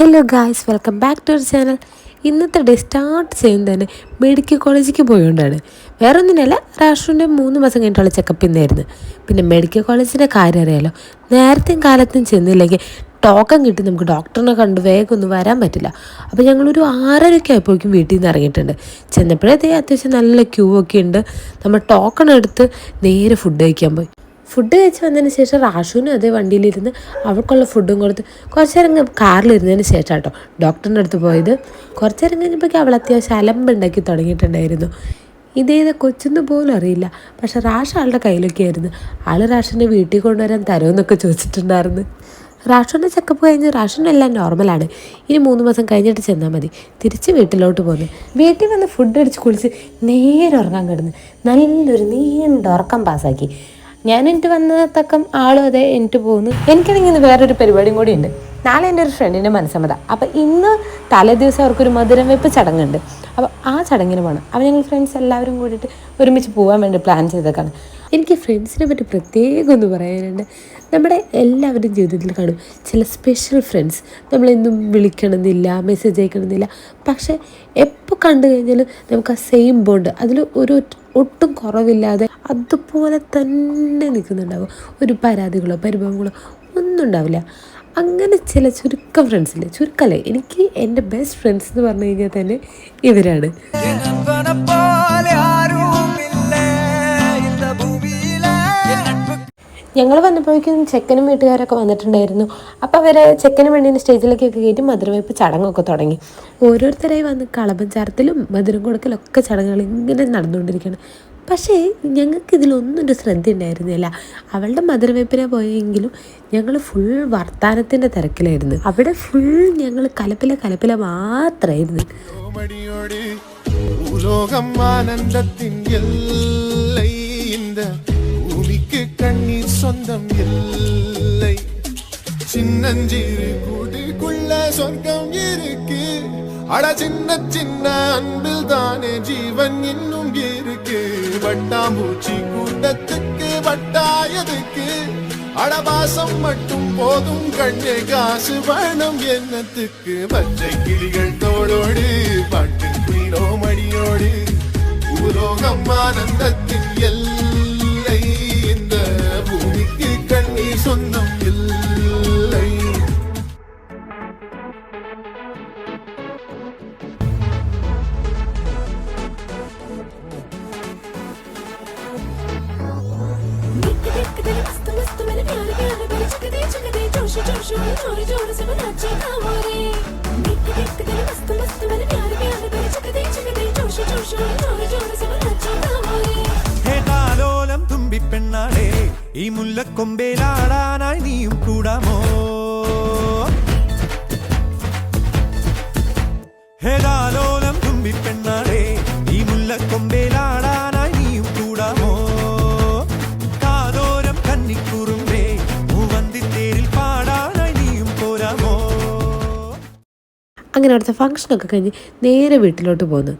Hello guys welcome back to our channel ഇന്നത്തെ day start ചെയ്യുന്നത് തന്നെ മെഡിക്കൽ കോളേജിലേക്ക് പോയോണ്ടാണ്. വേറെ ഒന്നിനല്ല രാഷ്ട്രീയ മൂന്ന് മാസം കഴിഞ്ഞിട്ടുള്ള ചെക്കപ്പ് ഇന്നായിരുന്നു. പിന്നെ മെഡിക്കൽ കോളേജിന്റെ കാര്യം അറിയാലോ നേരത്തെയും കാലത്തും ചെന്നില്ലെങ്കിൽ ടോക്കൺ കിട്ടി നമുക്ക് ഡോക്ടറിനെ കണ്ട് വേഗം ഒന്നും വരാൻ പറ്റില്ല. അപ്പോൾ ഞങ്ങളൊരു ആറരയ്ക്ക് ആയപ്പോഴേക്കും വീട്ടിൽ നിന്ന് ഇറങ്ങിയിട്ടുണ്ട്. ചെന്നപ്പോഴേ അത്യാവശ്യം നല്ല ക്യൂ ഒക്കെ ഉണ്ട്. നമ്മൾ ടോക്കൺ എടുത്ത് നേരെ ഫുഡ് കഴിക്കാൻ പോയി. ഫുഡ് കഴിച്ച് വന്നതിന് ശേഷം റാഷുവിനും അതേ വണ്ടിയിലിരുന്ന് അവൾക്കുള്ള ഫുഡും കൊടുത്ത് കുറച്ച് നേരം കാറിലിരുന്നതിന് ശേഷം കേട്ടോ ഡോക്ടറിന്റെ അടുത്ത് പോയത്. കുറച്ച് നേരം കഴിഞ്ഞപ്പോഴേക്കും അവൾ അത്യാവശ്യം അലമ്പുണ്ടാക്കി തുടങ്ങിയിട്ടുണ്ടായിരുന്നു. ഇതേത് കൊച്ചെന്ന് പോലും അറിയില്ല. പക്ഷെ റാഷ ആളുടെ കയ്യിലൊക്കെ ആയിരുന്നു. ആൾ റാഷിനെ വീട്ടിൽ കൊണ്ടുവരാൻ തരുമെന്നൊക്കെ ചോദിച്ചിട്ടുണ്ടായിരുന്നു. റാഷുവിന്റെ ചെക്കപ്പ് കഴിഞ്ഞ് റാഷനെല്ലാം നോർമലാണ്. ഇനി മൂന്ന് മാസം കഴിഞ്ഞിട്ട് ചെന്നാൽ മതി. തിരിച്ച് വീട്ടിലോട്ട് പോന്നു. വീട്ടിൽ വന്ന് ഫുഡ് അടിച്ച് കുളിച്ച് നേരെ ഉറങ്ങാൻ കിടന്ന്. നല്ലൊരു നീണ്ട ഉറക്കം പാസ്സാക്കി. ഞാൻ എനിക്ക് വന്ന തക്കം ആളും അതെ എനിക്ക് പോകുന്നു എനിക്കാണെങ്കിൽ ഇന്ന് വേറൊരു പരിപാടിയും കൂടി ഉണ്ട്. നാളെ എന്റെ ഒരു ഫ്രണ്ടിന്റെ മനസ്സമ്മത. അപ്പം ഇന്ന് തലേദിവസം അവർക്കൊരു മധുരം വെപ്പ് ചടങ്ങുണ്ട്. അപ്പോൾ ആ ചടങ്ങിന് പോകണം അപ്പോൾ ഞങ്ങൾ ഫ്രണ്ട്സ് എല്ലാവരും കൂടിയിട്ട് ഒരുമിച്ച് പോകാൻ വേണ്ടി പ്ലാൻ ചെയ്തേക്കാണ്. എനിക്ക് ഫ്രണ്ട്സിനെ പറ്റി പ്രത്യേകം ഒന്ന് പറയാനുണ്ട്. നമ്മുടെ എല്ലാവരുടെയും ജീവിതത്തിൽ കാണും ചില സ്പെഷ്യൽ ഫ്രണ്ട്സ് നമ്മളെന്നും വിളിക്കണമെന്നില്ല മെസ്സേജ് അയക്കണമെന്നില്ല. പക്ഷേ എപ്പോൾ കണ്ടു കഴിഞ്ഞാലും നമുക്ക് ആ സെയിം ബോണ്ട് അതിൽ ഒരു ഒട്ടും കുറവില്ലാതെ അതുപോലെ തന്നെ നിൽക്കുന്നുണ്ടാവും. ഒരു പരാതികളോ പരിഭവങ്ങളോ ഒന്നും ഉണ്ടാവില്ല. അങ്ങനെ ചില ചുരുക്കം ഫ്രണ്ട്സില്ല ചുരുക്കല്ലേ? എനിക്ക് എന്റെ ബെസ്റ്റ് ഫ്രണ്ട്സ് എന്ന് പറഞ്ഞു കഴിഞ്ഞാൽ തന്നെ ഇവരാണ്. ഞങ്ങൾ വന്നപ്പോഴേക്കും ചെക്കനും വീട്ടുകാരൊക്കെ വന്നിട്ടുണ്ടായിരുന്നു. അപ്പോൾ അവർ ചെക്കനും പെണ്ണിന്റെ സ്റ്റേജിലേക്കൊക്കെ കയറ്റി മധുരവയ്പ്പ് ചടങ്ങൊക്കെ തുടങ്ങി. ഓരോരുത്തരായി വന്ന് കളപം ചാർത്തലും മധുരം കൊടുക്കലൊക്കെ ചടങ്ങുകൾ ഇങ്ങനെ നടന്നുകൊണ്ടിരിക്കുകയാണ്. പക്ഷേ ഞങ്ങൾക്ക് ഇതിലൊന്നും ഒരു ശ്രദ്ധ ഉണ്ടായിരുന്നില്ല. അവളുടെ മധുരവയ്പ്പിനെ പോയെങ്കിലും ഞങ്ങൾ ഫുൾ വർത്താനത്തിന്റെ തിരക്കിലായിരുന്നു. അവിടെ ഫുൾ ഞങ്ങൾ കലപ്പില കലപ്പില മാത്രമായിരുന്നു ലോകം ആനന്ദത്തിന്റെ நெஞ்சிரு கூட்டுக்குள்ள சொர்க்கம் இருக்கு. அட சின்ன சின்ன அன்பில் தானே ஜீவன் இன்னும் இருக்கு. வட்டாம்பூச்சி கூட்டத்துக்கு வட்டாயதுக்கு அடபாசம் மட்டும் போதும் கண்ணே காசு வேணும் என்னத்துக்கு? பச்சை கிளிகள் தோளோடு பாட்டு குயிலோ மடியோடு பூலோகம் ஆனந்தத்தின் எல்லை இந்த பூமிக்கு கண்ணீர் சொந்தம் இல்லை. ചുങ്കതേ ചുങ്കതേ ജോഷ് ജോഷ് ജോറ് ജോറ് സബ നാച്ചേ കാവോരേ നിക്ക് നിക്ക് തല മസ്ത് മസ്ത് മന പ്യാര പ്യാര തല ചുങ്കതേ ചുങ്കതേ ജോഷ് ജോഷ് ജോറ് ജോറ് സബ നാച്ചേ കാവോരേ ഹേ താലോലം തുമ്പി പെണ്ണാടേ ഈ മുല്ലക്കൊമ്പേലാടാനായി നീ അങ്ങനെ അവിടുത്തെ ഫംഗ്ഷനൊക്കെ കഴിഞ്ഞ് നേരെ വീട്ടിലോട്ട് പോകുന്നു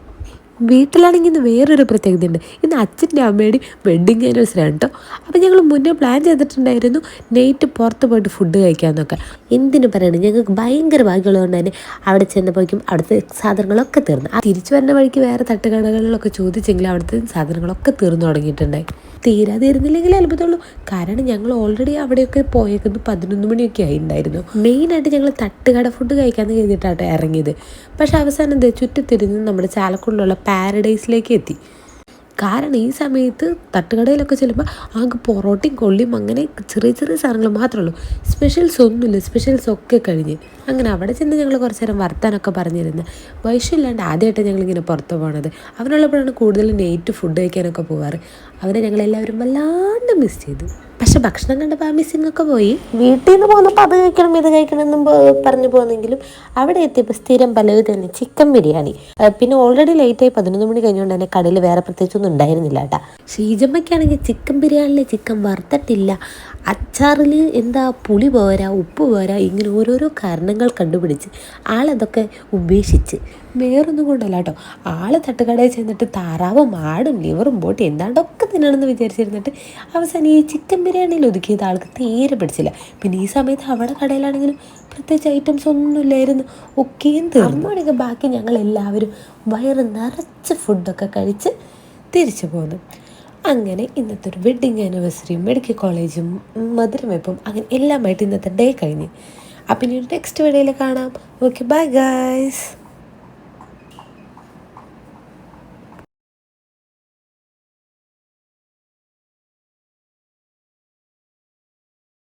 വീട്ടിലാണെങ്കിൽ ഇന്ന് വേറൊരു പ്രത്യേകത ഉണ്ട് ഇന്ന് അച്ഛന്റെ അമ്മയുടെയും വെഡ്ഡിങ് ആനിവേഴ്സറി ആണ് കേട്ടോ അപ്പോൾ ഞങ്ങൾ മുന്നേ പ്ലാൻ ചെയ്തിട്ടുണ്ടായിരുന്നു നൈറ്റ് പുറത്ത് പോയിട്ട് ഫുഡ് കഴിക്കാമെന്നൊക്കെ എന്തിനു പറയണം? ഞങ്ങൾക്ക് ഭയങ്കര ഭാഗ്യമുള്ളതുകൊണ്ട് തന്നെ അവിടെ ചെന്നപ്പോഴേക്കും അവിടുത്തെ സാധനങ്ങളൊക്കെ തീർന്നു. തിരിച്ചു വരുന്ന വഴിക്ക് വേറെ തട്ടുകടകളിലൊക്കെ ചോദിച്ചെങ്കിലും അവിടുത്തെ സാധനങ്ങളൊക്കെ തീർന്നു തുടങ്ങിയിട്ടുണ്ടായി. തീരാതെ ഇരുന്നില്ലെങ്കിൽ അത്ഭുതമുള്ളൂ. കാരണം ഞങ്ങൾ ഓൾറെഡി അവിടെയൊക്കെ പോയേക്കുന്നത് പതിനൊന്ന് മണിയൊക്കെ ആയിട്ടുണ്ടായിരുന്നു മെയിനായിട്ട് ഞങ്ങൾ തട്ടുകട ഫുഡ് കഴിക്കാമെന്ന് കഴിഞ്ഞിട്ടാട്ടോ ഇറങ്ങിയത്. പക്ഷെ അവസാനം ചുറ്റിത്തിരിഞ്ഞ് നമ്മുടെ ചാലക്കുടിലുള്ള പാരഡൈസിലേക്ക് എത്തി. കാരണം ഈ സമയത്ത് തട്ടുകടയിലൊക്കെ ചെല്ലുമ്പോൾ ആകെ പൊറോട്ടയും കൊള്ളിയും അങ്ങനെ ചെറിയ ചെറിയ സാധനങ്ങൾ മാത്രമേ ഉള്ളൂ. സ്പെഷ്യൽസ് ഒന്നുമില്ല. സ്പെഷ്യൽസ് ഒക്കെ കഴിഞ്ഞ്. അങ്ങനെ അവിടെ ചെന്ന് ഞങ്ങൾ കുറച്ച് നേരം വർത്താനൊക്കെ പറഞ്ഞിരുന്നു. വൈശ്യമില്ലാണ്ട് ആദ്യമായിട്ട് ഞങ്ങളിങ്ങനെ പുറത്ത് പോകണത് അവനുള്ളപ്പോഴാണ് കൂടുതലും നൈറ്റ് ഫുഡ് കഴിക്കാനൊക്കെ പോവാറ്. അവരെ ഞങ്ങളെല്ലാവരും വല്ലാണ്ട് മിസ് ചെയ്തു. പക്ഷെ ഭക്ഷണം കണ്ടപ്പോൾ ആ മിസ്സിങ്ങൊക്കെ പോയി. വീട്ടിൽ നിന്ന് പോകുന്നപ്പോൾ അത് കഴിക്കണം ഇത് കഴിക്കണം എന്നും പറഞ്ഞു പോകുന്നെങ്കിലും അവിടെ എത്തിയപ്പോൾ സ്ഥിരം പലവ് തന്നെ ചിക്കൻ ബിരിയാണി. പിന്നെ ഓൾറെഡി ലേറ്റായി പതിനൊന്ന് മണി കഴിഞ്ഞുകൊണ്ട് തന്നെ കടയിൽ വേറെ പ്രത്യേകിച്ചൊന്നും ഉണ്ടായിരുന്നില്ല കേട്ടാ. ഷീജമ്മയ്ക്കാണെങ്കിൽ ചിക്കൻ ബിരിയാണിയിലെ ചിക്കൻ വറുത്തിട്ടില്ല. അച്ചാറിൽ എന്താ പുളി പോരാ ഉപ്പ് പോരാ ഇങ്ങനെ ഓരോരോ കാരണങ്ങൾ കണ്ടുപിടിച്ച് ആളതൊക്കെ ഉപേക്ഷിച്ച്. വേറൊന്നും കൊണ്ടല്ല കേട്ടോ. ആൾ തട്ടുകടയിൽ ചെന്നിട്ട് താറാവും ആടും ലിവറും ബോട്ടി എന്താണ്ടൊക്കെ തിന്നണമെന്ന് വിചാരിച്ചിരുന്നിട്ട് അവസാനം ഈ ചിക്കൻ ബിരിയാണിയിൽ ഒതുക്കിയത് ആൾക്ക് തീരെ പിടിച്ചില്ല. പിന്നെ ഈ സമയത്ത് അവിടെ കടയിലാണെങ്കിലും പ്രത്യേകിച്ച് ഐറ്റംസ് ഒന്നുമില്ലായിരുന്നു. ഒക്കെയും തീർന്നു. ബാക്കി ഞങ്ങൾ എല്ലാവരും വയറ് നിറച്ച് ഫുഡൊക്കെ കഴിച്ച് തിരിച്ചു പോന്നു. അങ്ങനെ ഇന്നത്തെ ഒരു വെഡ്ഡിങ് ആനിവേഴ്സറിയും മെഡിക്കൽ കോളേജും മധുരമെപ്പും അങ്ങനെ എല്ലാമായിട്ട് ഇന്നത്തെ ഡേ കഴിഞ്ഞ്. അപ്പം ഇനി നെക്സ്റ്റ് വീഡിയോയിൽ കാണാം. Okay bye guys